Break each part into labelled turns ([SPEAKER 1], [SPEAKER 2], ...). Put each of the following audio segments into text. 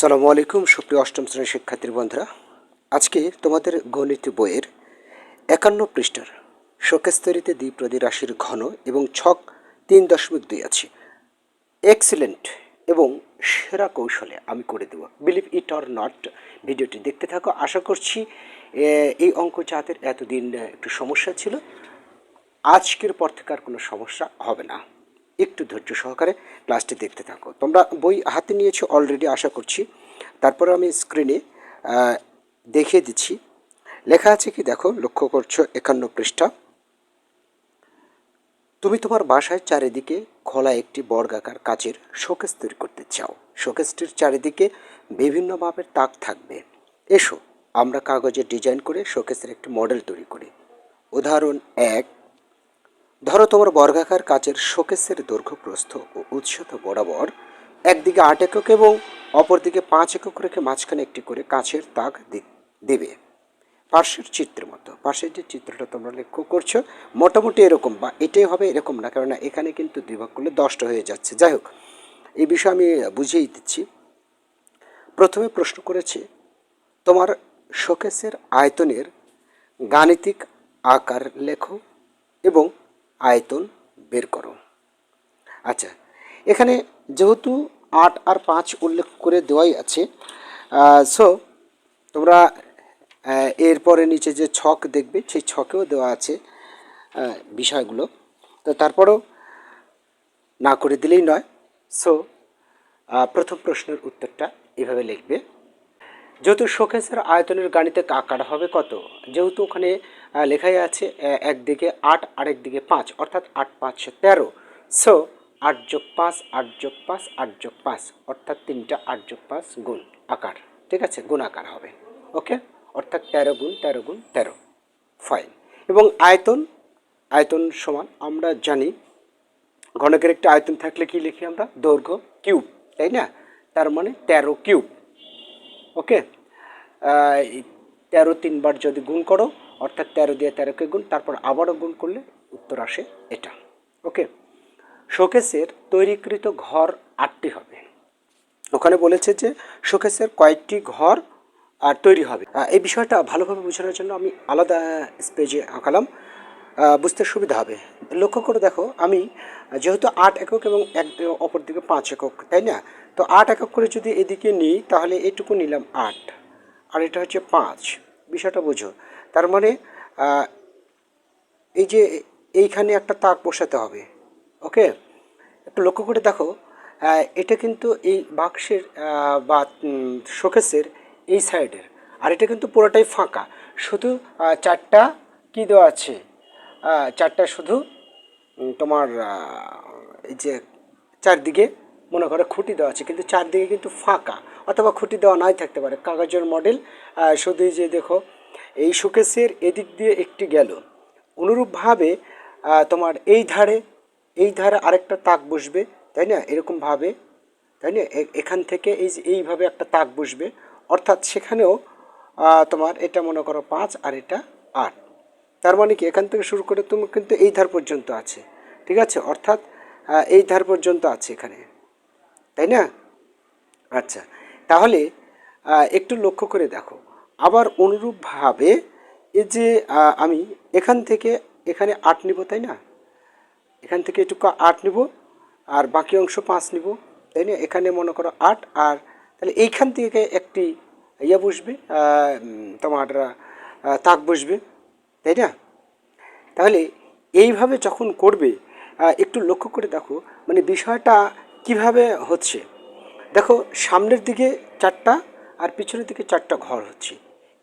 [SPEAKER 1] সালামু আলাইকুম, সুপ্রিয় অষ্টম শ্রেণির শিক্ষার্থী বন্ধুরা। আজকে তোমাদের গণিত বইয়ের একান্ন পৃষ্ঠার শোকেস তৈরিতে রাশির ঘন এবং ছক তিন দশমিক দুই আছে। এক্সিলেন্ট এবং সেরা কৌশলে আমি করে দেবো। বিলিভ ইট অর নট ভিডিওটি দেখতে থাকো। আশা করছি এই অঙ্ক যাদের এতদিন একটু সমস্যা ছিল। আজকের পর থেকে আর কোনো সমস্যা হবে না। একটু ধৈর্য সহকারে ক্লাসটি দেখতে থাকো। তোমরা বই হাতে নিয়েছো অলরেডি আশা করছি। তারপরে আমি স্ক্রিনে দেখিয়ে দিচ্ছি। লেখা আছে কি দেখো, লক্ষ্য করছ, একান্ন পৃষ্ঠা। তুমি তোমার বাসায় চারিদিকে খোলা একটি বর্গাকার কাচের শোকেস তৈরি করতে চাও। শোকেসটির চারিদিকে বিভিন্ন মাপের তাক থাকবে। এসো, আমরা কাগজে ডিজাইন করে শোকেসের একটি মডেল তৈরি করি। উদাহরণ এক ধরো তোমার বর্গাকার কাচের শোকেসের দৈর্ঘ্য প্রস্থ ও উৎসত বরাবর একদিকে আট একক এবং অপরদিকে পাঁচ একক রেখে মাঝখানে একটি করে কাচের তাক দেবে। পার্শ্বের চিত্রের মতো। পার্শ্বের যে চিত্রটা তোমরা লক্ষ্য করছ, মোটামুটি এরকম বা এটাই হবে এরকম না, কেননা এখানে কিন্তু দুই ভাগ করলে দশটা হয়ে যাচ্ছে। যাই হোক, এই বিষয়ে আমি বুঝিয়ে দিচ্ছি। প্রথমে প্রশ্ন করেছে, তোমার শোকেসের আয়তনের গাণিতিক আকার লেখো এবং আয়তন বের করো। আচ্ছা এখানে যেহেতু আট আর পাঁচ উল্লেখ করে দেওয়াই আছে সো তোমরা এরপরে নিচে যে ছক দেখবে, সেই ছকেও দেওয়া আছে বিষয়গুলো। তো তারপরেও না করে দিলেই নয়। সো প্রথম প্রশ্নের উত্তরটা এভাবে লিখবে। যেহেতু শোকেসের আয়তনের গাণিতিক আকার হবে কত? যেহেতু ওখানে লেখাই আছে একদিকে আট আরেক দিকে পাঁচ, অর্থাৎ আট, পাঁচ, তেরো। সো আট যোগ পাঁচ, আট যোগ পাঁচ, আট যোগ পাঁচ, অর্থাৎ তিনটা, আট যোগ পাঁচ গুণ আকার। ঠিক আছে? গুণ আকার হবে। ওকে অর্থাৎ তেরো গুণ তেরো গুণ, তেরো। ফাইন এবং আয়তন আয়তন সমান, আমরা জানি, ঘনকের একটা আয়তন থাকলে কি লিখি আমরা? দৈর্ঘ্য কিউব, তাই না? তার মানে তেরো কিউব। ওকে তেরো তিনবার যদি গুণ করো অর্থাৎ তেরো দিয়ে তেরোকে গুণ, তারপর আবারও গুণ করলে উত্তর আসে এটা। ওকে, শোকেসের তৈরিকৃত ঘর আটটি হবে। ওখানে বলেছে যে শোকেসের কয়েকটি ঘর আর তৈরি হবে। এই বিষয়টা ভালোভাবে বোঝানোর জন্য আমি আলাদা স্পেজে আঁকালাম। বুঝতে সুবিধা হবে। লক্ষ্য করে দেখো, আমি যেহেতু আট একক এবং এক অপর দিকে পাঁচ একক, তাই না? তো আট একক করে যদি এদিকে নিই, তাহলে এটুকু নিলাম আট। আর এটা হচ্ছে পাঁচ। বিষয়টা বোঝো। তার মানে এই যে এইখানে একটা তাক বসাতে হবে ওকে? একটু লক্ষ্য করে দেখো এটা কিন্তু এই বাক্সের বা শোকেসের এই সাইডের আর এটা কিন্তু পুরোটাই ফাঁকা। শুধু চারটা কি দেওয়া আছে? চারটা শুধু তোমার এই যে চারদিকে মনে করো খুঁটি দেওয়া আছে কিন্তু চারদিকে কিন্তু ফাঁকা অথবা খুঁটি দেওয়া নাই থাকতে পারে। কাগজের মডেল আহ, শুধু যে দেখো এই শোকেসের এদিক দিয়ে একটি গেল। অনুরূপভাবে তোমার এই ধারে এই ধারে আরেকটা তাক বসবে, তাই না? এরকমভাবে, তাই না? এখান থেকে এই যে, এইভাবে একটা তাক বসবে। অর্থাৎ সেখানেও তোমার এটা মনে করো পাঁচ আর এটা আট। তার মানে কি? এখান থেকে শুরু করে তুমি কিন্তু এই ধার পর্যন্ত আছে। ঠিক আছে? অর্থাৎ এই ধার পর্যন্ত আছে এখানে। তাই না? আচ্ছা। তাহলে একটু লক্ষ্য করে দেখো। আবার অনুরূপভাবে এই যে আমি এখান থেকে এখানে আট নিব, তাই না? এখান থেকে এটুকু আট নিব, আর বাকি অংশ পাঁচ নিব, তাই না? এখানে মনে করো আট, আর তাহলে এইখান থেকে একটি ইয়ে বসবে তোমার তাক বসবে, তাই না? তাহলে এইভাবে যখন করবে একটু লক্ষ্য করে দেখো মানে বিষয়টা কীভাবে হচ্ছে। দেখো, সামনের দিকে চারটা, আর পিছনের দিকে চারটা ঘর হচ্ছে।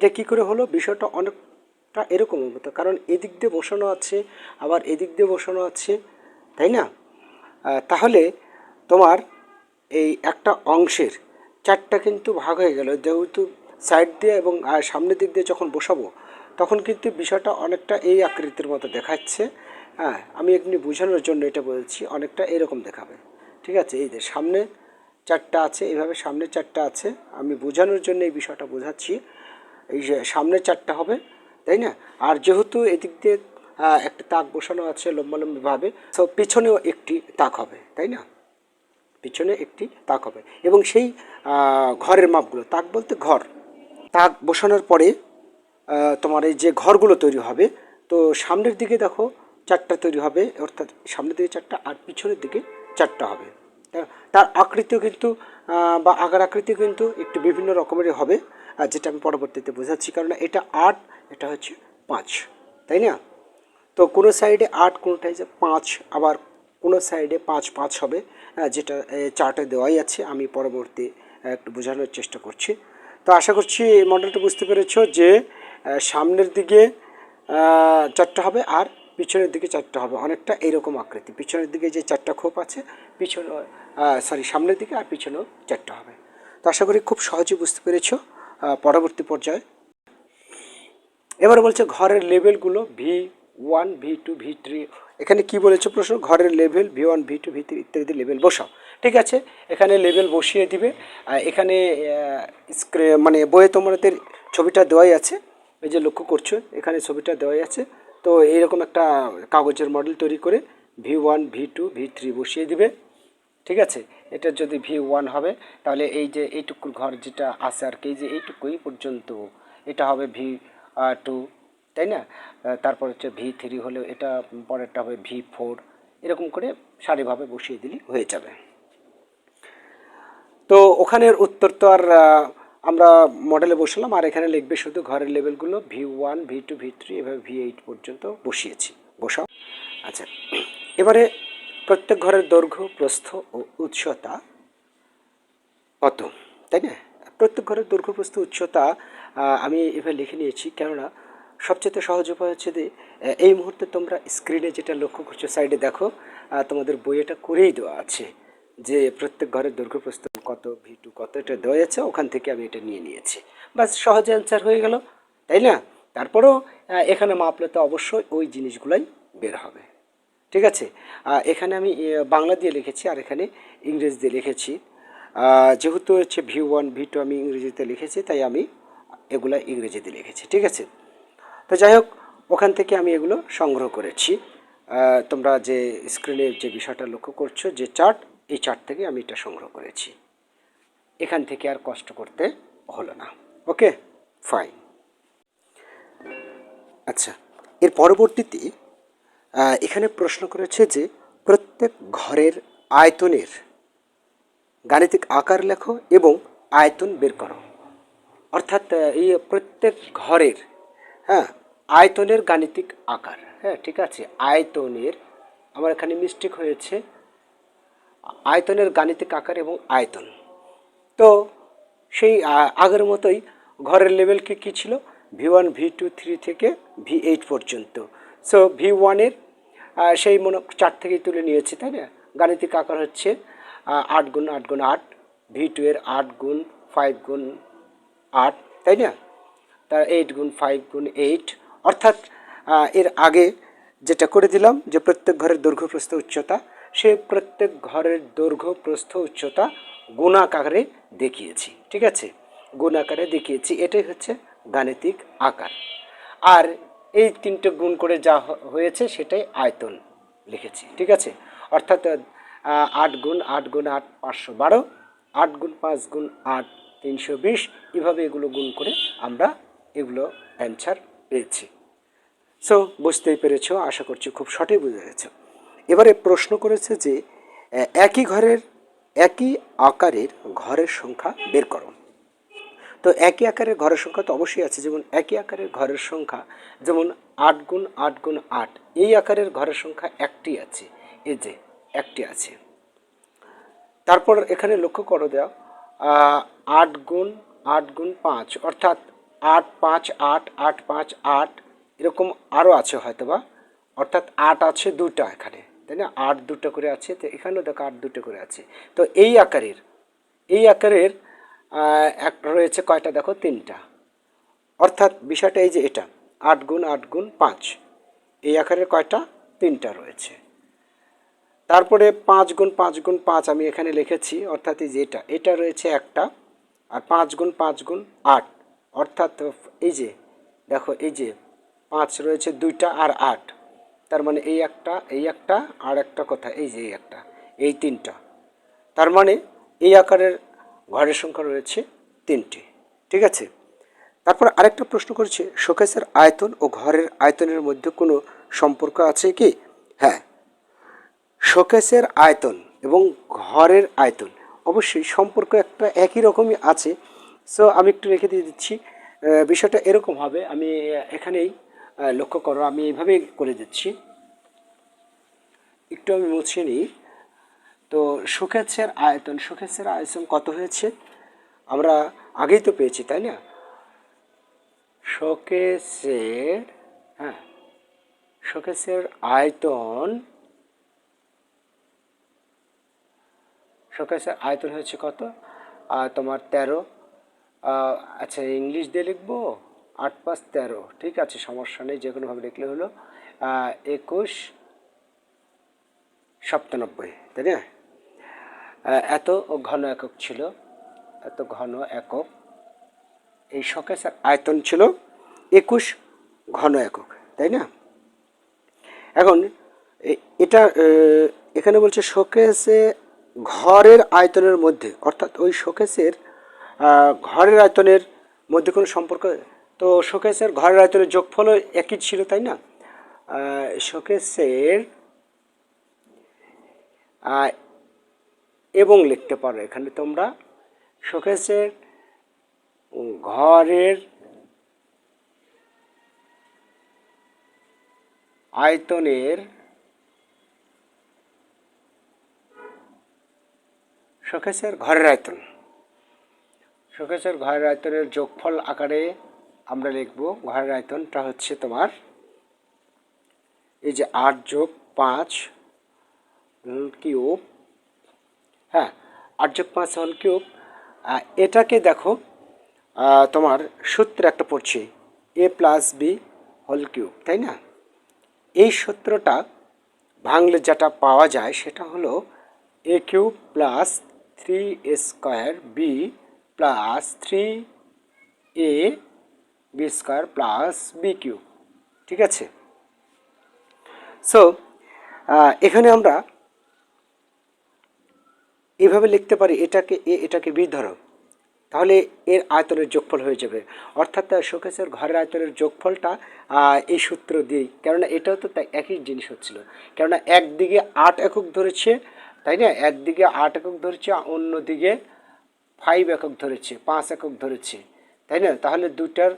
[SPEAKER 1] এটা কি করে হলো? বিষয়টা অনেকটা এরকম হতো। কারণ এদিক দিয়ে বসানো আছে, আবার এদিক দিয়ে বসানো আছে, তাই না? তাহলে তোমার এই একটা অংশের চারটা কিন্তু ভাগ হয়ে গেল। যেহেতু সাইড দিয়ে এবং সামনের দিক দিয়ে যখন বসাবো, তখন কিন্তু বিষয়টা অনেকটা এই আকৃতির মতো দেখাচ্ছে। হ্যাঁ আমি এমনি বোঝানোর জন্য এটা বলছি, অনেকটা এরকম দেখাবে। ঠিক আছে? এই যে সামনে চারটা আছে এইভাবে সামনে চারটা আছে। আমি বোঝানোর জন্য এই বিষয়টা বোঝাচ্ছি। এই যে সামনে চারটা হবে, তাই না? আর যেহেতু এদিক দিয়ে একটা তাক বসানো আছে লম্বালম্বিভাবে, তো পিছনেও একটি তাক হবে, তাই না? পিছনে একটি তাক হবে। এবং সেই ঘরের মাপগুলো, তাক বলতে ঘর। তাক বসানোর পরে তোমার এই যে ঘরগুলো তৈরি হবে, তো সামনের দিকে দেখো চারটা তৈরি হবে, অর্থাৎ সামনের দিকে চারটা আর পিছনের দিকে চারটা হবে। তার আকৃতিও কিন্তু বা আকার আকৃতিও কিন্তু একটু বিভিন্ন রকমেরই হবে। যেটা আমি পরবর্তীতে বোঝাচ্ছি কারণ এটা আট, এটা হচ্ছে পাঁচ, তাই না? তো কোনো সাইডে আট কোনোটাই যে পাঁচ, আবার কোনো সাইডে পাঁচ পাঁচ হবে যেটা চার্টে দেওয়াই আছে, আমি পরবর্তী একটু বোঝানোর চেষ্টা করছি। তো আশা করছি মডেলটা বুঝতে পেরেছ যে সামনের দিকে চারটা হবে আর পিছনের দিকে চারটা হবে। অনেকটা এইরকম আকৃতি। পিছনের দিকে যে চারটা খোপ আছে, পিছনে সরি সামনের দিকে আর পিছনেও চারটা হবে। তো আশা করি খুব সহজে বুঝতে পেরেছ। পরবর্তী পর্যায়ে। এবার বলছে ঘরের লেভেলগুলো V one V two V three এখানে কি বলেছে প্রশ্ন? ঘরের level V one V two V three ইত্যাদি লেভেল বসাও। ঠিক আছে? এখানে লেভেল বসিয়ে দিবে। এখানে মানে বইয়ে তোমাদের ছবিটা দেওয়াই আছে। এই যে লক্ষ্য করছ, এখানে ছবিটা দেওয়াই আছে। তো এইরকম একটা কাগজের মডেল তৈরি করে V one V two V three বসিয়ে দিবে। ঠিক আছে? এটা যদি ভি ওয়ান হবে, তাহলে এই যে এইটুকুর ঘর যেটা আছে আর কি যে এইটুকুই পর্যন্ত এটা হবে ভি টু তাই না? তারপর হচ্ছে ভি থ্রি হলেও এটা, পরেরটা হবে ভি ফোর এরকম করে সারিভাবে বসিয়ে দিলে হয়ে যাবে। তো ওখানের উত্তর তো আর আমরা মডেলে বসালাম, আর এখানে লিখবে শুধু ঘরের লেভেলগুলো V one V two V three এভাবে ভি এইট পর্যন্ত বসিয়েছি। বসাও। আচ্ছা এবারে প্রত্যেক ঘরের দৈর্ঘ্য, প্রস্থ ও উচ্চতা কত? তাই না? প্রত্যেক ঘরের দৈর্ঘ্য, প্রস্থ, উচ্চতা আমি এভাবে লিখে নিয়েছি। কেননা, সবচেয়ে সহজ উপায় হচ্ছে যে এই মুহূর্তে তোমরা স্ক্রিনে যেটা লক্ষ্য করছ সাইডে দেখো তোমাদের বইয়েটা করেই দেওয়া আছে যে, প্রত্যেক ঘরের দৈর্ঘ্য, প্রস্থ কত ভি টু কত, এটা দেওয়া আছে ওখান থেকে আমি এটা নিয়ে নিয়েছি। বাস সহজে অ্যান্সার হয়ে গেল, তাই না? তারপরেও এখানে মাপলে তো অবশ্যই ওই জিনিসগুলাই বের হবে। ঠিক আছে? এখানে আমি বাংলা দিয়ে লিখেছি আর এখানে ইংরেজি দিয়ে লিখেছি। যেহেতু হচ্ছে ভি ওয়ান, ভি টু আমি ইংরেজিতে লিখেছি, তাই আমি এগুলো ইংরেজিতে লিখেছি, ঠিক আছে? তো যাই হোক, ওখান থেকে আমি এগুলো সংগ্রহ করেছি। তোমরা যে স্ক্রিনে যে বিষয়টা লক্ষ্য করছ, যে চার্ট এই চার্ট থেকে আমি এটা সংগ্রহ করেছি। এখান থেকে আর কষ্ট করতে হলো না। ওকে ফাইন আচ্ছা এর পরবর্তীতে এখানে প্রশ্ন করেছে যে প্রত্যেক ঘরের আয়তনের গাণিতিক আকার লেখো এবং আয়তন বের করো। অর্থাৎ এই প্রত্যেক ঘরের হ্যাঁ আয়তনের গাণিতিক আকার হ্যাঁ ঠিক আছে, আয়তনের, আমার এখানে মিস্টেক হয়েছে, আয়তনের গাণিতিক আকার এবং আয়তন। তো সেই আগের মতোই ঘরের লেভেল কি, কী ছিল? V one V two three থেকে ভি এইট পর্যন্ত। সো ভি ওয়ানের সেই মনে, চার থেকেই তুলে নিয়েছি, তাই না? গাণিতিক আকার হচ্ছে আট গুণ আট গুণ আট ভি টু এর আট গুণ ফাইভ গুণ আট, তাই না? তার এইট গুণ ফাইভ গুণ এইট অর্থাৎ এর আগে যেটা করে দিলাম, যে প্রত্যেক ঘরের দৈর্ঘ্য প্রস্থ উচ্চতা, সে প্রত্যেক ঘরের দৈর্ঘ্য প্রস্থ উচ্চতা গুণাকারে দেখিয়েছি, ঠিক আছে? গুণাকারে দেখিয়েছি, এটাই হচ্ছে গাণিতিক আকার। আর এই তিনটে গুণ করে যা হয়েছে সেটাই আয়তন লিখেছি, ঠিক আছে? অর্থাৎ আট গুণ আট গুণ আট পাঁচশো বারো, আট গুণ পাঁচ গুণ আট তিনশো বিশ, এভাবে এগুলো গুণ করে আমরা এগুলো অ্যান্সার পেয়েছি। সো বুঝতেই পেরেছ, আশা করছি খুব সঠিক বুঝে গেছো। এবারে প্রশ্ন করেছে যে একই ঘরের, একই আকারের ঘরের সংখ্যা বের করো। তো একই আকারের ঘরের সংখ্যা তো অবশ্যই আছে। যেমন একই আকারের ঘরের সংখ্যা, যেমন আট গুণ আট গুণ আট, এই আকারের ঘরের সংখ্যা একটি আছে। এই যে, একটি আছে। তারপর এখানে লক্ষ্য করো দেওয়া আট গুণ আট গুণ পাঁচ, অর্থাৎ আট পাঁচ আট আট পাঁচ আট, এরকম আরও আছে হয়তো বা অর্থাৎ আট আছে দুটা এখানে, তাই না? আট দুটো করে আছে, তো এখানেও দেখো আট দুটো করে আছে। তো এই আকারের এই আকারের এক রয়েছে কয়টা? দেখো, তিনটা। অর্থাৎ বিষয়টা এই যে এটা, আট গুণ আট গুণ পাঁচ। এই আকারের কয়টা? তিনটা রয়েছে। তারপরে পাঁচ গুণ পাঁচ গুণ পাঁচ আমি এখানে লিখেছি, অর্থাৎ এই যে এটা এটা রয়েছে একটা, আর পাঁচ গুণ পাঁচ গুণ আট। অর্থাৎ এই যে, দেখো, এই যে পাঁচ রয়েছে দুইটা আর আট। তার মানে এই একটা এই একটা, আর একটা কথা এই যে এই একটা, এই তিনটা। তার মানে এই আকারের ঘরের সংখ্যা রয়েছে তিনটি। ঠিক আছে? তারপর আরেকটা প্রশ্ন করেছে, শোকেসের আয়তন ও ঘরের আয়তনের মধ্যে কোনো সম্পর্ক আছে কি? হ্যাঁ। শোকেসের আয়তন এবং ঘরের আয়তন, অবশ্যই সম্পর্ক একটা একই রকমই আছে। সো আমি একটু রেখে দিয়ে দিচ্ছি। বিষয়টা এরকম হবে, আমি এখানেই লক্ষ্য করো, আমি এইভাবেই করে দিচ্ছি। একটু আমি মুছে নিই। তো শোকেসের আয়তন শোকেসের আয়তন কত হয়েছে? আমরা আগেই তো পেয়েছি, তাই না? শোকেসের হ্যাঁ শোকেসের আয়তন শোকেসের আয়তন হয়েছে কত? তোমার তেরো। আচ্ছা ইংলিশ দিয়ে লিখব? আট পাঁচ তেরো। ঠিক আছে, সমস্যা নেই যে কোনোভাবে লিখলে হলো। একুশ, সপ্তানব্বই, তাই না? এত ঘন একক ছিল, এত ঘন একক। এই শোকেসের আয়তন ছিল একুশ ঘন একক, তাই না? এখন এটা এখানে বলছে শোকেসে ঘরের আয়তনের মধ্যে, অর্থাৎ ওই শোকেসের ঘরের আয়তনের মধ্যে কোনো সম্পর্ক, তো শোকেসের ঘরের আয়তনের যোগফলও একই ছিল, তাই না? শোকেসের এবং লিখতে পারো। এখানে তোমরা শোকেসের ঘরের আয়তনের শোকেসের ঘরের আয়তন। শোকেসের ঘরের আয়তনের যোগফল আকারে আমরা লিখব, ঘরের আয়তনটা হচ্ছে তোমার এই যে আট যোগ পাঁচ কিউব হ্যাঁ আট যোগ পাঁচ হল কিউব এটাকে দেখো তোমার সূত্র একটা পড়ছি, A plus B whole cube, তাই না? এই সূত্রটা ভাঙলে যেটা পাওয়া যায় সেটা হলো A cube plus three A square B plus three A B square plus B cube, ঠিক আছে? সো এখানে আমরা এভাবে লিখতে পারি, এটাকে এ, এটাকে বি ধরো। তাহলে এর আয়তনের যোগফল হয়ে যাবে। অর্থাৎ শোকেসের ঘরের আয়তনের যোগফলটা এই সূত্র দিয়েই। কেননা এটাও তো তাই একই জিনিস হচ্ছিল। কেননা একদিকে আট একক ধরেছে, তাই না? একদিকে আট একক ধরেছে, অন্যদিকে ফাইভ একক ধরেছে, পাঁচ একক ধরেছে। তাই না? তাহলে দুটার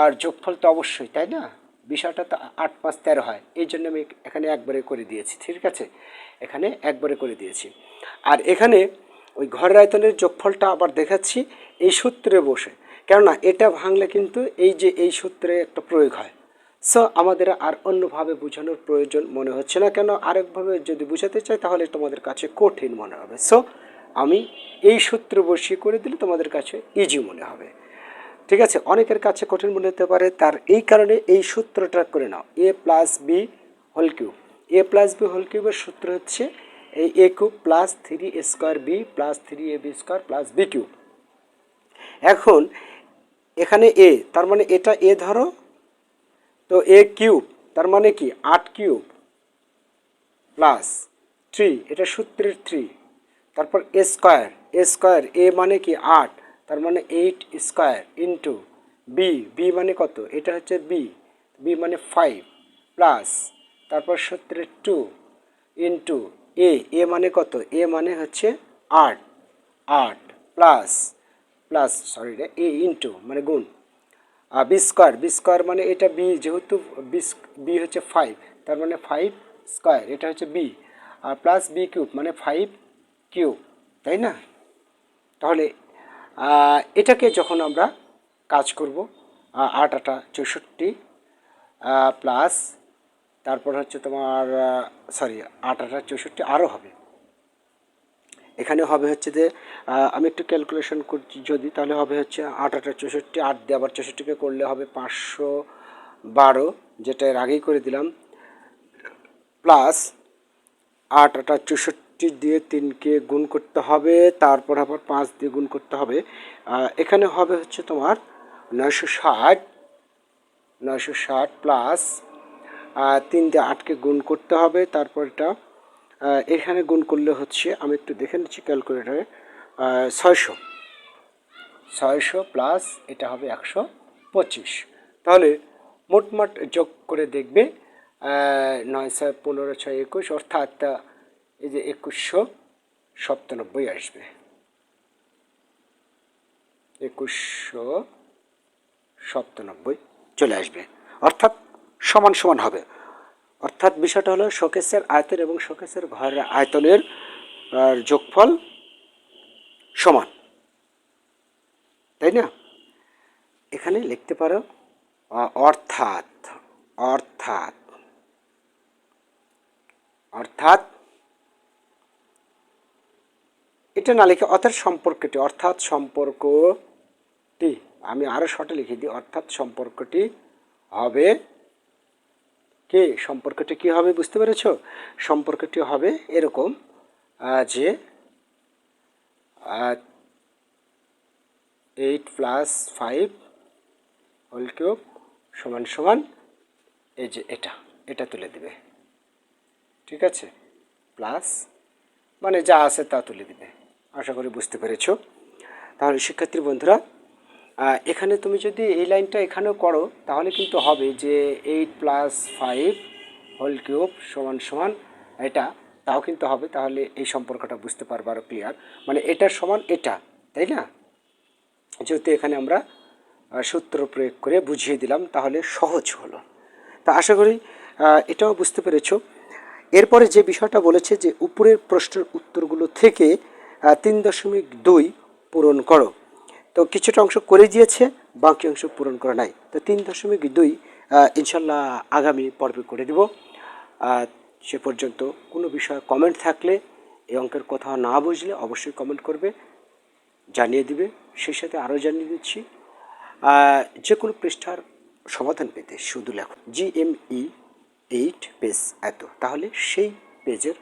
[SPEAKER 1] আর যোগফল তো অবশ্যই, তাই না? বিষয়টা তো আট পাঁচ তেরো হয়। এই জন্য আমি এখানে একবারে করে দিয়েছি, ঠিক আছে? এখানে একবারে করে দিয়েছি। আর এখানে ওই ঘরের আয়তনের যোগফলটা আবার দেখাচ্ছি এই সূত্রে বসে। কেননা এটা ভাঙলে কিন্তু এই যে এই সূত্রে একটা প্রয়োগ হয়। সো আমাদের আর অন্যভাবে বোঝানোর প্রয়োজন মনে হচ্ছে না। কেন আরেকভাবে যদি বোঝাতে চাই, তাহলে তোমাদের কাছে কঠিন মনে হবে। সো আমি এই সূত্র বসিয়ে করে দিলে তোমাদের কাছে ইজি মনে হবে। ঠিক আছে? অনেকের কাছে কঠিন মনে হতে পারে, তার এই কারণে এই সূত্রটা করে নাও। A plus B whole cube A plus B whole কিউবের সূত্র হচ্ছে এই A cube plus three square B plus three A B square plus B cube এখন এখানে এ তার মানে এটা এ ধরো, তো এ কিউব তার মানে কি? আট কিউব প্লাস থ্রি এটা সূত্রের থ্রি তারপর এ স্কোয়ার এ স্কোয়ার এ মানে কি? আট। তার মানে eight square into B B মানে কত? এটা হচ্ছে বি বি মানে ফাইভ প্লাস তারপর সূত্রের টু ইন্টু এ এ মানে কত? এ মানে হচ্ছে আট আট প্লাস প্লাস সরি রে এ ইন্টু মানে গুণ। আর বি স্কোয়ার বি স্কোয়ার মানে এটা বি যেহেতু বি বি হচ্ছে ফাইভ তার মানে ফাইভ স্কোয়ার এটা হচ্ছে বি আর প্লাস বি কিউব মানে ফাইভ কিউব তাই না? তাহলে এটাকে যখন আমরা কাজ করব আট, আটা, চৌষট্টি প্লাস তারপর হচ্ছে তোমার সরি আট, আটা, চৌষট্টি আরও হবে। এখানে হবে হচ্ছে যে আমি একটু ক্যালকুলেশন করছি যদি, তাহলে হবে হচ্ছে আট, আটা, চৌষট্টি, আট দিয়ে আবার চৌষট্টিকে করলে হবে পাঁচশো বারো, যেটা এর আগেই করে দিলাম। প্লাস আট, আটা, চৌষট্টি দিয়ে তিনকে গুণ করতে হবে, তারপর আবার পাঁচ দিয়ে গুণ করতে হবে। এখানে হবে হচ্ছে তোমার নয়শো ষাট নয়শো ষাট প্লাস তিন দিয়ে আটকে গুণ করতে হবে, তারপর এটা এখানে গুণ করলে হচ্ছে, আমি একটু দেখে নিচ্ছি ক্যালকুলেটারে ছয়শো। ছয়শো প্লাস এটা হবে একশো পঁচিশ। তাহলে মোটমাট যোগ করে দেখবে নয় ছয় পনেরো ছয় একুশ, অর্থাৎ এই যে একুশশো সপ্তানব্বই আসবে। একুশশো সপ্তানব্বই চলে আসবে। অর্থাৎ সমান সমান হবে। অর্থাৎ বিষয়টা হলো শোকেসের আয়তন এবং শোকেসের ঘরের আয়তনের যোগফল সমান। তাই না? এখানে লিখতে পারো অর্থাৎ অর্থাৎ অর্থাৎ এটা না লিখে অর্থাৎ সম্পর্কটি অর্থাৎ সম্পর্কটি, আমি আরও শর্টে লিখে দিই, অর্থাৎ সম্পর্কটি হবে কে? সম্পর্কটি কি হবে বুঝতে পেরেছ? সম্পর্কটি হবে এরকম যে eight plus five whole cube সমান সমান এই যে এটা এটা তুলে দিবে। ঠিক আছে? প্লাস মানে যা আছে তা তুলে দিবে। আশা করি বুঝতে পেরেছ। তাহলে শিক্ষার্থী বন্ধুরা এখানে তুমি যদি এই লাইনটা এখানেও করো, তাহলে কিন্তু হবে যে eight plus five whole cube সমান সমান এটা, তাও কিন্তু হবে, তাহলে এই সম্পর্কটা বুঝতে পারব আরও ক্লিয়ার মানে এটা সমান এটা, তাই না? যেহেতু এখানে আমরা সূত্র প্রয়োগ করে বুঝিয়ে দিলাম, তাহলে সহজ হলো। তা আশা করি এটাও বুঝতে পেরেছ। এরপরে যে বিষয়টা বলেছে যে উপরের প্রশ্নের উত্তরগুলো থেকে তিন দশমিক দুই পূরণ করো। তো কিছুটা অংশ করে দিয়েছে, বাকি অংশ পূরণ করা নাই। তো তিন দশমিক দুই ইনশাল্লাহ আগামী পর্বে করে দিব। সে পর্যন্ত কোনো বিষয়ে কমেন্ট থাকলে, এই অঙ্কের কথা না বুঝলে অবশ্যই কমেন্ট করবে, জানিয়ে দিবে, সেই সাথে আরও জানিয়ে দিচ্ছি। যে কোনো পৃষ্ঠার সমাধান পেতে শুধু লেখো জিএমই এইট পেজ এত, তাহলে সেই পেজের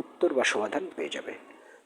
[SPEAKER 1] উত্তর বা সমাধান পেয়ে যাবে।